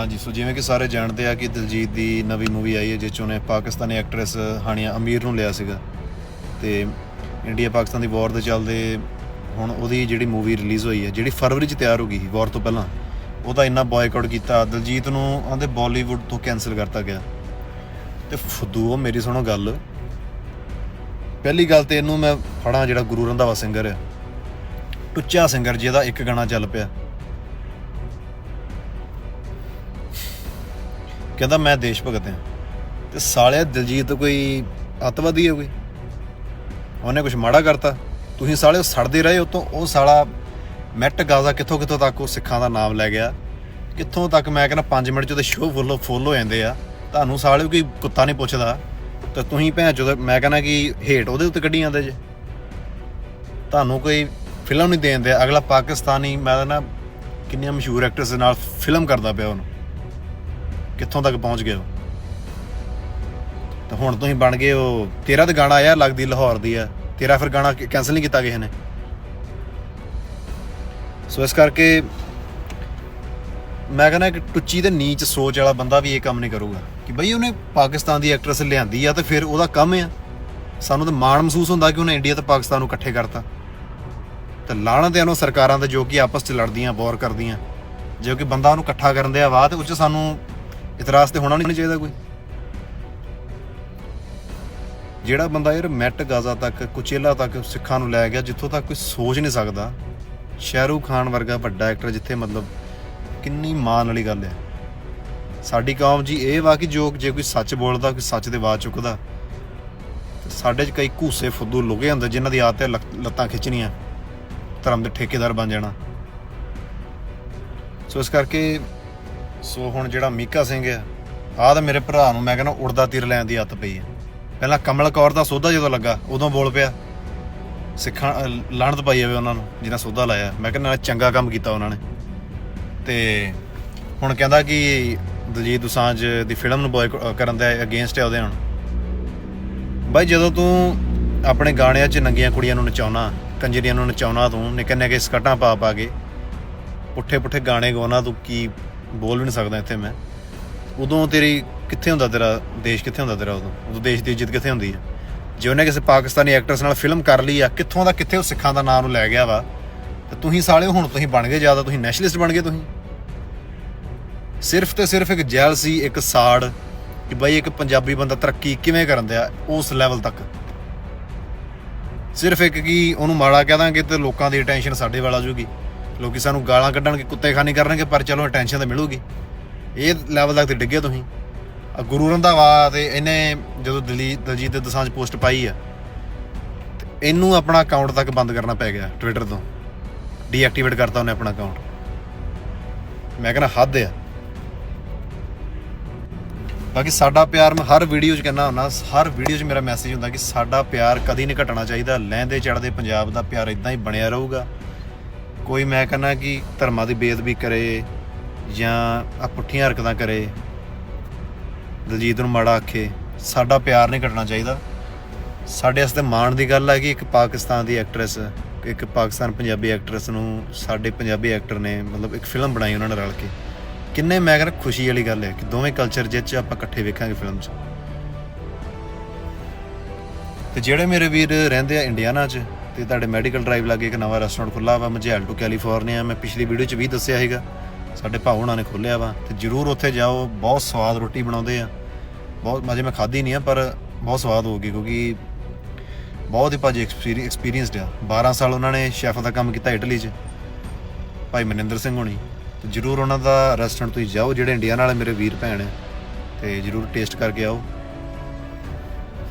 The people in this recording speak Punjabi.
ਹਾਂਜੀ, ਸੋ ਜਿਵੇਂ ਕਿ ਸਾਰੇ ਜਾਣਦੇ ਆ ਕਿ ਦਿਲਜੀਤ ਦੀ ਨਵੀਂ ਮੂਵੀ ਆਈ ਹੈ, ਜਿਸ 'ਚ ਉਹਨੇ ਪਾਕਿਸਤਾਨੀ ਐਕਟਰੈਸ ਹਾਨੀਆ ਅਮੀਰ ਨੂੰ ਲਿਆ ਸੀਗਾ। ਤੇ ਇੰਡੀਆ ਪਾਕਿਸਤਾਨ ਦੀ ਵਾਰ ਦੇ ਚੱਲਦੇ ਹੁਣ ਉਹਦੀ ਜਿਹੜੀ ਮੂਵੀ ਰਿਲੀਜ਼ ਹੋਈ ਹੈ, ਜਿਹੜੀ ਫਰਵਰੀ 'ਚ ਤਿਆਰ ਹੋ ਗਈ ਸੀ ਵਾਰ ਤੋਂ ਪਹਿਲਾਂ ਉਹਦਾ ਇੰਨਾ ਬਾਇਕਾਟ ਕੀਤਾ। ਦਿਲਜੀਤ ਨੂੰ ਆਂਦੇ ਬਾਲੀਵੁੱਡ ਤੋਂ ਕੈਨਸਲ ਕਰਤਾ ਗਿਆ। ਤੇ ਫਦੂ ਮੇਰੀ ਸੁਣੋ ਗੱਲ। ਪਹਿਲੀ ਗੱਲ ਤੇ ਇਹਨੂੰ ਮੈਂ ਫੜਾਂ ਜਿਹੜਾ ਗੁਰੂ ਰੰਧਾਵਾ ਸਿੰਗਰ ਹੈ ਟੁੱਚਾ ਸਿੰਗਰ ਜਿਹਦਾ ਇੱਕ ਗਾਣਾ ਚੱਲ ਪਿਆ। ਕਹਿੰਦਾ ਮੈਂ ਦੇਸ਼ ਭਗਤ ਹਾਂ। ਤੇ ਸਾਲਿਆ ਦਿਲਜੀਤ ਕੋਈ ਅੱਤਵਾਦੀ ਹੈ ਕੋਈ? ਉਹਨੇ ਕੁਝ ਮਾੜਾ ਕਰਤਾ। ਤੁਸੀਂ ਸਾਲੇ ਸੜਦੇ ਰਹੇ ਉਤੋਂ। ਉਹ ਸਾਲਾ ਮੈਟ ਗਾਜ਼ਾ ਕਿੱਥੋਂ ਕਿੱਥੋਂ ਤੱਕ ਉਹ ਸਿੱਖਾਂ ਦਾ ਨਾਮ ਲੈ ਗਿਆ। ਕਿੱਥੋਂ ਤੱਕ ਮੈਂ ਕਹਿੰਦਾ 5 ਮਿੰਟ ਚ ਉਹਦੇ ਸ਼ੋਅ ਫੁੱਲ ਫੁੱਲ ਹੋ ਜਾਂਦੇ ਆ। ਤੁਹਾਨੂੰ ਸਾਲੇ ਕੋਈ ਕੁੱਤਾ ਨਹੀਂ ਪੁੱਛਦਾ। ਤੇ ਤੁਸੀਂ ਭੈਣ ਚੋਦ, ਮੈਂ ਕਹਿੰਦਾ ਕਿ ਹੇਟ ਉਹਦੇ ਉੱਤੇ ਕੱਢੀ ਜਾਂਦੇ ਜੇ। ਤੁਹਾਨੂੰ ਕੋਈ ਫਿਲਮ ਨਹੀਂ ਦੇਣ ਦਿਆ। ਅਗਲਾ ਪਾਕਿਸਤਾਨੀ, ਮੈਂ ਕਹਿੰਦਾ ਕਿੰਨੀਆਂ ਮਸ਼ਹੂਰ ਐਕਟਰਸ ਦੇ ਨਾਲ ਫਿਲਮ ਕਰਦਾ ਪਿਆ ਉਹਨੂੰ। ਕਿੱਥੋਂ ਤੱਕ ਪਹੁੰਚ ਗਏ ਉਹ? ਤਾਂ ਹੁਣ ਤੁਸੀਂ ਬਣ ਗਏ ਉਹ। ਤੇਰਾ ਤਾਂ ਗਾਣਾ ਆਇਆ ਲੱਗਦੀ ਲਾਹੌਰ ਦੀ ਆ। ਤੇਰਾ ਫਿਰ ਗਾਣਾ ਕੈਨਸਲ ਨਹੀਂ ਕੀਤਾ ਕਿਸੇ ਨੇ? ਸੋ ਇਸ ਕਰਕੇ ਮੈਂ ਕਹਿੰਦਾ ਕਿ ਟੁੱਚੀ ਤੇ ਨੀਚ ਸੋਚ ਵਾਲਾ ਬੰਦਾ ਵੀ ਇਹ ਕੰਮ ਨਹੀਂ ਕਰੂਗਾ। ਕਿ ਬਈ ਉਹਨੇ ਪਾਕਿਸਤਾਨ ਦੀ ਐਕਟਰੈਸ ਲਿਆਂਦੀ ਆ ਤੇ ਫਿਰ ਉਹਦਾ ਕੰਮ ਆ। ਸਾਨੂੰ ਤਾਂ ਮਾਣ ਮਹਿਸੂਸ ਹੁੰਦਾ ਕਿ ਉਹਨੇ ਇੰਡੀਆ ਤੇ ਪਾਕਿਸਤਾਨ ਨੂੰ ਇਕੱਠੇ ਕਰਤਾ। ਤੇ ਲਾਣਤ ਹੈ ਉਹਨੂੰ ਸਰਕਾਰਾਂ ਦੇ ਜੋ ਕਿ ਆਪਸ 'ਚ ਲੜਦੀਆਂ ਵਾਰ ਕਰਦੀਆਂ, ਜੋ ਕਿ ਬੰਦਾ ਉਹਨੂੰ ਇਕੱਠਾ ਕਰਨ ਦੇ ਆ ਵਾ ਤੇ ਉੱਚ ਸਾਨੂੰ ਇਤਰਾਜ਼ ਤੇ ਹੋਣਾ ਨਹੀਂ ਚਾਹੀਦਾ ਕੋਈ। ਜਿਹੜਾ ਬੰਦਾ ਯਾਰ ਮੈਟ ਗਾਜ਼ਾ ਤੱਕ, ਕੁਚੇਲਾ ਤੱਕ, ਸਿੱਖਾਂ ਨੂੰ ਲੈ ਗਿਆ, ਜਿੱਥੋਂ ਤੱਕ ਕੋਈ ਸੋਚ ਨਹੀਂ ਸਕਦਾ ਸ਼ਾਹਰੂਖ ਖਾਨ ਵਰਗਾ ਵੱਡਾ ਐਕਟਰ ਜਿੱਥੇ ਮਤਲਬ ਕਿੰਨੀ ਮਾਣ ਵਾਲੀ ਗੱਲ ਹੈ। ਸਾਡੀ ਕੌਮ ਜੀ ਇਹ ਵਾ ਕਿ ਜੋ ਜੇ ਕੋਈ ਸੱਚ ਬੋਲਦਾ, ਕੋਈ ਸੱਚ ਦੇ ਆਵਾਜ਼ ਚੁੱਕਦਾ ਸਾਡੇ 'ਚ ਕਈ ਘੂਸੇ ਫੁੱਦੂ ਲੁਕੇ ਹੁੰਦੇ ਜਿਨ੍ਹਾਂ ਦੀ ਆਦਤ ਹੈ ਲੱਕ- ਲੱਤਾਂ ਖਿੱਚਣੀਆਂ, ਧਰਮ ਦੇ ਠੇਕੇਦਾਰ ਬਣ ਜਾਣਾ। ਸੋ ਇਸ ਕਰਕੇ ਸੋ ਹੁਣ ਜਿਹੜਾ ਮੀਕਾ ਸਿੰਘ ਹੈ, ਆਹ ਤਾਂ ਮੇਰੇ ਭਰਾ ਨੂੰ ਮੈਂ ਕਹਿੰਦਾ ਉੜਦਾ ਤੀਰ ਲੈਣ ਦੀ ਆਦਤ ਪਈ ਹੈ। ਪਹਿਲਾਂ ਕਮਲ ਕੌਰ ਦਾ ਸੋਧਾ ਜਦੋਂ ਲੱਗਾ, ਉਦੋਂ ਬੋਲ ਪਿਆ, ਸਿੱਖਾਂ, ਅਹ ਪਾਈ ਜਾਵੇ ਉਹਨਾਂ ਨੂੰ, ਜਿਹਨਾਂ ਸੋਧਾ ਲਾਇਆ। ਮੈਂ ਕਹਿੰਦਾ ਚੰਗਾ ਕੰਮ ਕੀਤਾ ਉਹਨਾਂ ਨੇ। ਤੇ ਹੁਣ ਕਹਿੰਦਾ ਕਿ ਦਲਜੀਤ ਦੁਸਾਂਝ ਦੀ ਫਿਲਮ ਨੂੰ ਬॉय ਕਰਨ ਦਾ ਅਗੇਂਸਟ ਹੈ ਉਹਦੇ ਹੁਣ ਬਾਈ ਜਦੋਂ ਤੂੰ ਆਪਣੇ ਗਾਣਿਆਂ 'ਚ ਨੰਗੀਆਂ ਕੁੜੀਆਂ ਨੂੰ ਨਚਾਉਣਾ, ਕੰਜਰੀਆਂ ਨੂੰ ਨਚਾਉਣਾ ਤੂੰ ਨਿੱਕੇ ਨਿੱਕੇ ਸਕਟਾਂ ਪਾ ਪਾ ਕੇ ਪੁੱਠੇ ਪੁੱਠੇ ਗਾਣੇ ਗਾਉਣਾ, ਤੂੰ ਕੀ ਬੋਲ ਵੀ ਨਹੀਂ ਸਕਦਾ ਇੱਥੇ ਮੈਂ। ਉਦੋਂ ਤੇਰੀ ਕਿੱਥੇ ਹੁੰਦਾ ਤੇਰਾ, ਦੇਸ਼ ਕਿੱਥੇ ਹੁੰਦਾ ਤੇਰਾ ਉਦੋਂ? ਉਦੋਂ ਦੇਸ਼ ਦੀ ਇੱਜ਼ਤ ਕਿੱਥੇ ਹੁੰਦੀ ਹੈ ਜੇ ਉਹਨੇ ਕਿਸੇ ਪਾਕਿਸਤਾਨੀ ਐਕਟਰਸ ਨਾਲ ਫਿਲਮ ਕਰ ਲਈ ਆ, ਕਿੱਥੋਂ ਦਾ ਕਿੱਥੇ ਉਹ ਸਿੱਖਾਂ ਦਾ ਨਾਮ ਨੂੰ ਲੈ ਗਿਆ ਵਾ? ਤੇ ਤੁਸੀਂ ਸਾਲਿਓ ਹੁਣ ਤੁਸੀਂ ਬਣ ਗਏ ਜ਼ਿਆਦਾ, ਤੁਸੀਂ ਨੈਸ਼ਨਲਿਸਟ ਬਣ ਗਏ ਤੁਸੀਂ। ਸਿਰਫ ਤੇ ਸਿਰਫ ਇੱਕ ਜੈਲਸੀ ਇੱਕ ਸਾੜ ਕਿ ਬਈ ਇੱਕ ਪੰਜਾਬੀ ਬੰਦਾ ਤਰੱਕੀ ਕਿਵੇਂ ਕਰਨ ਦਿਆ ਉਸ ਲੈਵਲ ਤੱਕ। ਸਿਰਫ ਇੱਕ ਕੀ ਉਹਨੂੰ ਮਾੜਾ ਕਹਿ ਦਾਂਗੇ ਤੇ ਲੋਕਾਂ ਦੀ ਅਟੈਂਸ਼ਨ ਸਾਡੇ ਵੱਲ ਆ ਜਾਊਗੀ। ਲੋਕੀ ਸਾਨੂੰ ਗਾਲਾਂ ਕੱਢਣਗੇ, ਕੁੱਤੇਖਾਨੀ ਕਰਨਗੇ, ਪਰ ਚਲੋ ਅਟੈਂਸ਼ਨ ਤਾਂ ਮਿਲੂਗੀ। ਇਹ ਲੈਵਲ ਤੱਕ ਤੇ ਡਿੱਗੇ ਤੁਸੀਂ। ਆ ਗੁਰੂ ਰੰਧਾਵਾ ਤੇ ਇਹਨੇ ਜਦੋਂ ਦਲੀ, ਦਲਜੀਤ ਦੇ ਦਸਾਂਝ ਪੋਸਟ ਪਾਈ ਆ ਇਹਨੂੰ ਆਪਣਾ ਅਕਾਊਂਟ ਤੱਕ ਬੰਦ ਕਰਨਾ ਪੈ ਗਿਆ ਟਵਿੱਟਰ ਤੋਂ। ਡੀਐਕਟੀਵੇਟ ਕਰਤਾ ਉਹਨੇ ਆਪਣਾ ਅਕਾਊਂਟ ਮੈਂ ਕਹਿੰਦਾ, ਹੱਦ ਆ। ਬਾਕੀ ਸਾਡਾ ਪਿਆਰ, ਮੈਂ ਹਰ ਵੀਡੀਓ 'ਚ ਕਹਿੰਦਾ ਹੁੰਦਾ, ਹਰ ਵੀਡੀਓ 'ਚ ਮੇਰਾ ਮੈਸੇਜ ਹੁੰਦਾ ਕਿ ਸਾਡਾ ਪਿਆਰ ਕਦੀ ਨਹੀਂ ਘਟਣਾ ਚਾਹੀਦਾ। ਲਹਿੰਦੇ ਚੜਦੇ ਪੰਜਾਬ ਦਾ ਪਿਆਰ ਇਦਾਂ ਹੀ ਬਣਿਆ ਰਹੂਗਾ। ਕੋਈ ਮੈਂ ਕਹਿੰਦਾ ਕਿ ਧਰਮਾਂ ਦੀ ਬੇਅਦਬੀ ਕਰੇ ਜਾਂ ਆ ਪੁੱਠੀਆਂ ਹਰਕਤਾਂ ਕਰੇ, ਦਲਜੀਤ ਨੂੰ ਮਾੜਾ ਆਖੇ, ਸਾਡਾ ਪਿਆਰ ਨਹੀਂ ਘਟਣਾ ਚਾਹੀਦਾ। ਸਾਡੇ ਵਾਸਤੇ ਮਾਣ ਦੀ ਗੱਲ ਹੈ ਕਿ ਇੱਕ ਪਾਕਿਸਤਾਨ ਦੀ ਐਕਟਰੈਸ ਇੱਕ ਪਾਕਿਸਤਾਨ ਪੰਜਾਬੀ ਐਕਟਰੈਸ ਨੂੰ ਸਾਡੇ ਪੰਜਾਬੀ ਐਕਟਰ ਨੇ ਮਤਲਬ ਇੱਕ ਫਿਲਮ ਬਣਾਈ ਉਹਨਾਂ ਨੇ ਰਲ ਕੇ। ਕਿੰਨੇ ਮੈਂ ਕਹਿੰਦਾ ਖੁਸ਼ੀ ਵਾਲੀ ਗੱਲ ਹੈ ਕਿ ਦੋਵੇਂ ਕਲਚਰ ਜਿਹ ਆਪਾਂ ਇਕੱਠੇ ਵੇਖਾਂਗੇ ਫਿਲਮ 'ਚ। ਤੇ ਜਿਹੜੇ ਮੇਰੇ ਵੀਰ ਰਹਿੰਦੇ ਆ ਇੰਡੀਆਨਾ 'ਚ ਤੇ ਤੁਹਾਡੇ ਮੈਡੀਕਲ ਡਰਾਈਵ ਲਾਗੇ ਇੱਕ ਨਵਾਂ ਰੈਸਟੋਰੈਂਟ ਖੁੱਲਾ ਵਾ ਮਜੈਲ ਟੂ ਕੈਲੀਫੋਰਨੀਆ ਮੈਂ ਪਿਛਲੀ ਵੀਡੀਓ 'ਚ ਵੀ ਦੱਸਿਆ ਸੀਗਾ। ਸਾਡੇ ਭਾਉ ਹੁਣਾਂ ਨੇ ਖੋਲਿਆ ਵਾ, ਤੇ ਜਰੂਰ ਉੱਥੇ ਜਾਓ। ਬਹੁਤ ਸਵਾਦ ਰੋਟੀ ਬਣਾਉਂਦੇ ਆ। ਬਹੁਤ ਮਜੇ ਮੈਂ ਖਾਧੀ ਨਹੀਂ ਆ, ਪਰ ਬਹੁਤ ਸਵਾਦ ਹੋਊਗੀ, ਕਿਉਂਕਿ ਬਹੁਤ ਹੀ ਭਾਜੀ ਐਕਸਪੀਰੀਅੰਸਡ ਆ। 12 ਸਾਲ ਉਹਨਾਂ ਨੇ ਸ਼ੈਫ ਦਾ ਕੰਮ ਕੀਤਾ ਇਟਲੀ 'ਚ, ਭਾਈ ਮਨਿੰਦਰ ਸਿੰਘ ਹੋਣੀ। ਤੇ ਜਰੂਰ ਉਹਨਾਂ ਦਾ ਰੈਸਟੋਰੈਂਟ ਤੁਸੀਂ ਜਾਓ, ਜਿਹੜੇ ਇੰਡੀਆ ਵਾਲੇ ਮੇਰੇ ਵੀਰ ਭੈਣ ਆ, ਤੇ ਜਰੂਰ ਟੇਸਟ ਕਰਕੇ ਆਓ।